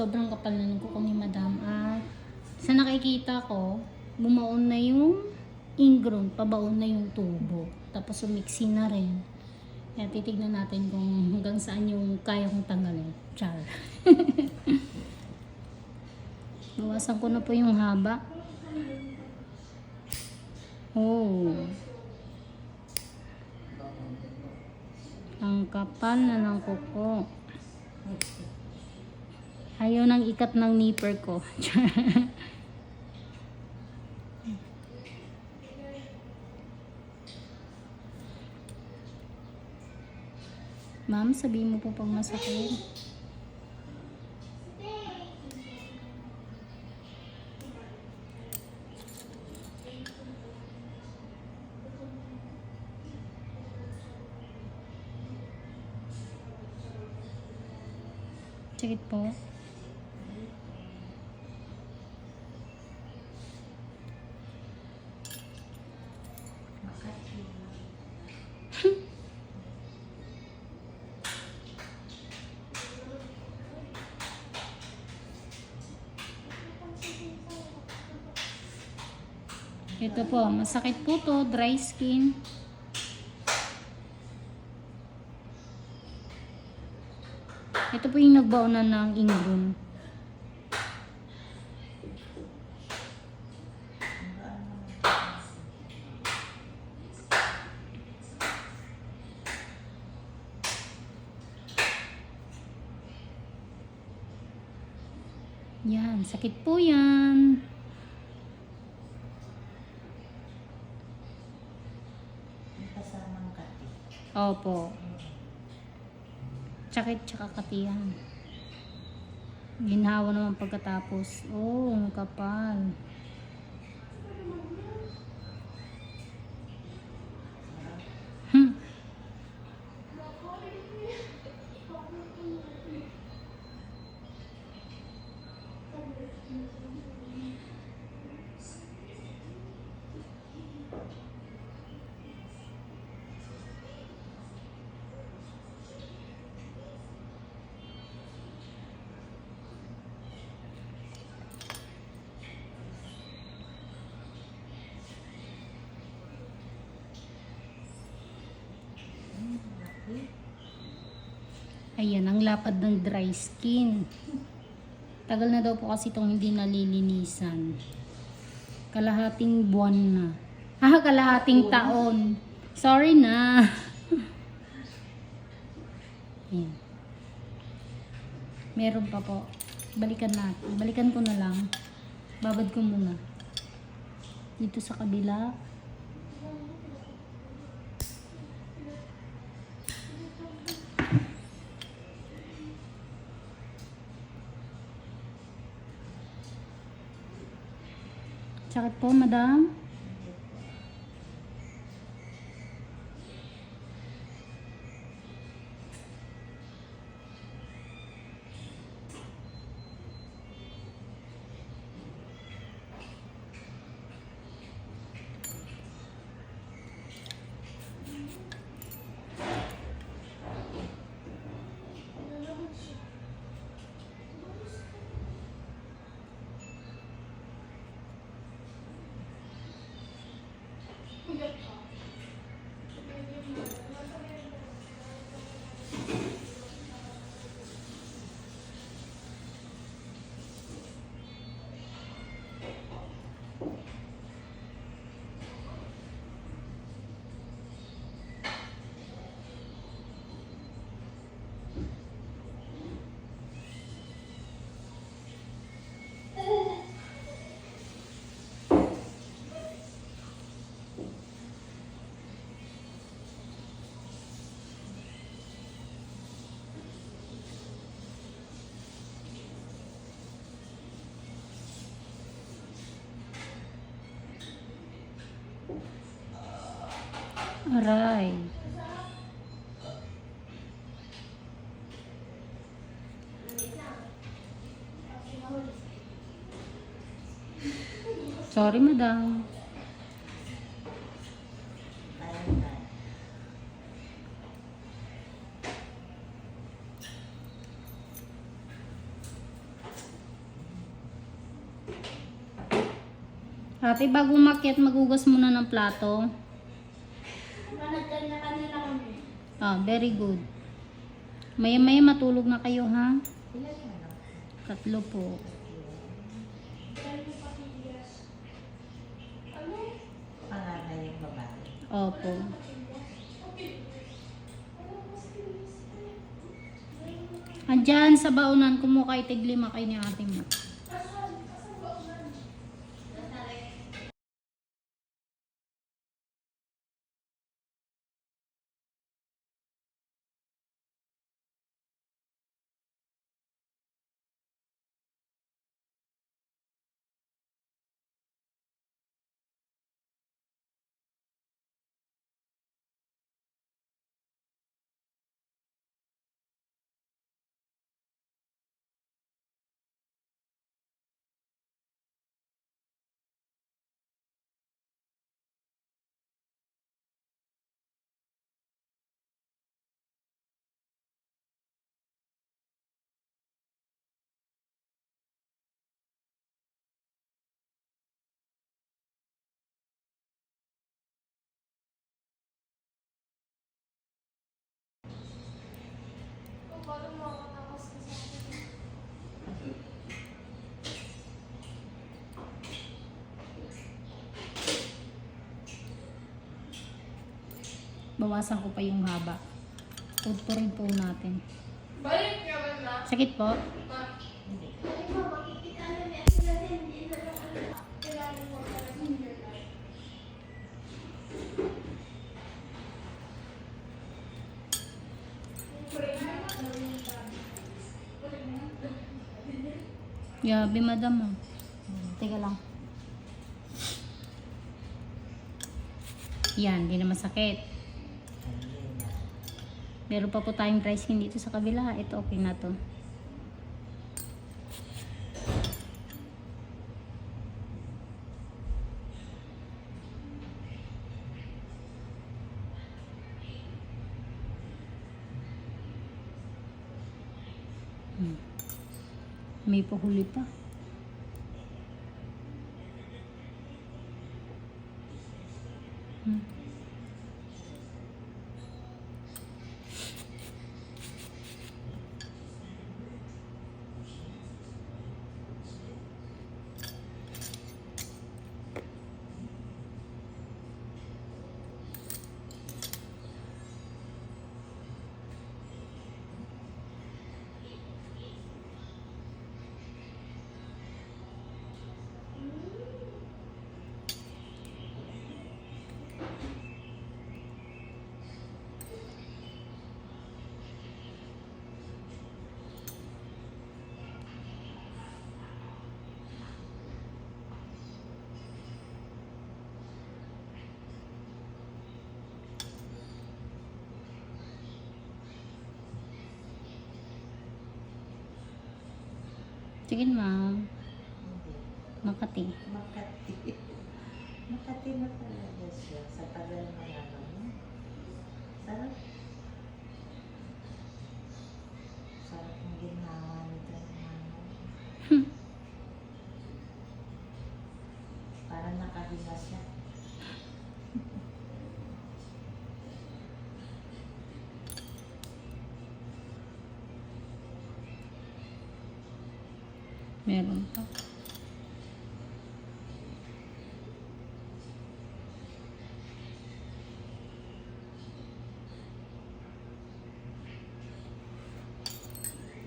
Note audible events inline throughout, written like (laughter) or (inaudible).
sobrang kapal na ng kuko ni madam. At sa nakikita ko, bumaon na yung ingrown, pabaon na yung tubo. Tapos sumiksi na rin. Kaya titignan natin kung hanggang saan yung kaya kong tanggalin. Char. (laughs) Bawasan ko na po yung haba. Oh. Ang kapal na ng kuko. Ayaw nang ikat ng nipper ko. (laughs) Ma'am, sabihin mo po pag masakit. Sakit po. Ito po, masakit po to, dry skin. Ito po yung nagbaunan ng ingrown. Yan, sakit po yan. Kasamang kati. Opo. Sakit tsaka katiyan. Ginhawa naman pagkatapos. Oh, ang kapal. Ayan, ang lapad ng dry skin. Tagal na daw po kasi itong hindi nalilinisan. Kalahating buwan na. (laughs) Ah, kalahating taon. Sorry na. (laughs) Ayan. Meron pa po. Balikan natin. Balikan ko na lang. Babad ko muna. Dito sa kabila. Sakit po, madam. Aray. Sorry, madam. Happy, bago umakyat, magugas muna ng plato. Ah, very good. Maya-maya matulog na kayo, ha? Tatlo po. Opo. Andyan sa baunan, kumuha kay tiglima kayo ni ate mo. Bawasan ko pa yung haba. Pudpurin po natin. Balik ba na? Sakit po? Yabi, madam. ah. Teka lang. Yan, di na masakit. Meron pa po tayong dry dito sa kabila. Ito okay na to. Hmm. May pahuli pa. Sige ma'am. Makati. Makati. (laughs) Makati na talaga siya sa tagal ng ano mo. Sarap. Sarap ng ginawa nito. (laughs) Parang nakahinga siya. Meron pa.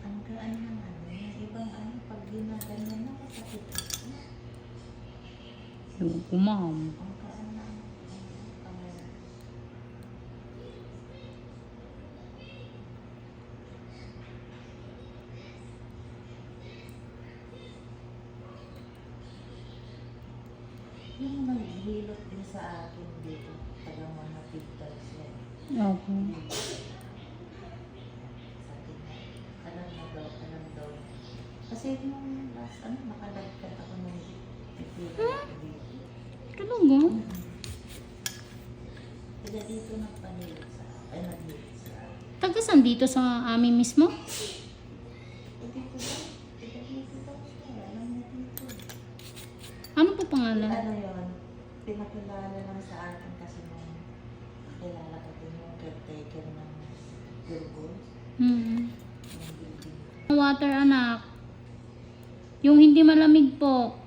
Ng ano, yung ibang ano, pag ginaganyan na, kasakit. Yung ko ma'am. Ang gaan ng ano, kamera. Yung naghilot din sa akin dito, taga mga pictures yan. Opo. Sabi niya, alam na daw, alam daw. Kasi nung last, ano, nakalagkat ako nung pipila ko dito. Talaga? Taga dito nagpanilot sa ay naglilot sa akin. Taga saan dito sa amin mismo? Pinakilala lang sa akin kasi nung kilala ko din yung caretaker ng. Hmm. Yung building. Water anak. Yung hindi malamig po.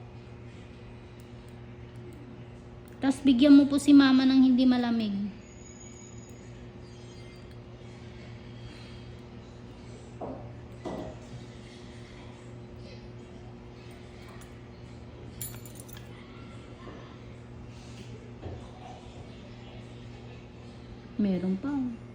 Tapos bigyan mo po si mama ng hindi malamig. Meron pa.